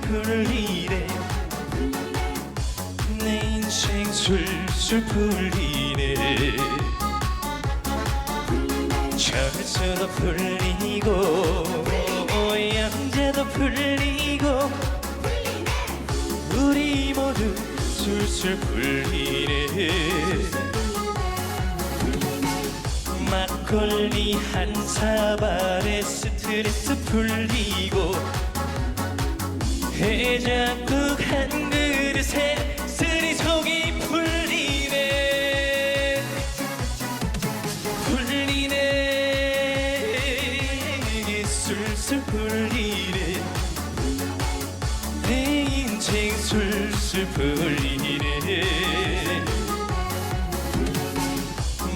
슬플 일에 내 인생 술슬플 일에 철수도 풀리고 양재도 풀리고 우리 모두 술술 풀리네 막걸리 한 사발에 스트레스 풀리고 해장국 한 그릇에 쓰리 속이 풀리네. 풀리네. 술술 풀리네. 내 인생 술술 풀리네.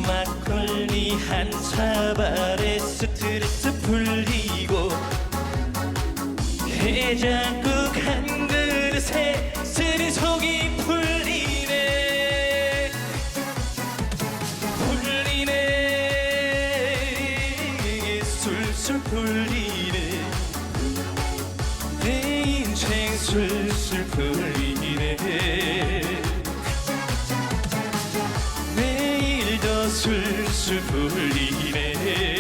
막걸리 한 사발에 스트레스 풀리고 해장국 술술 풀리네. 내 인생 술술 풀리네. 내일도 술술 풀리네.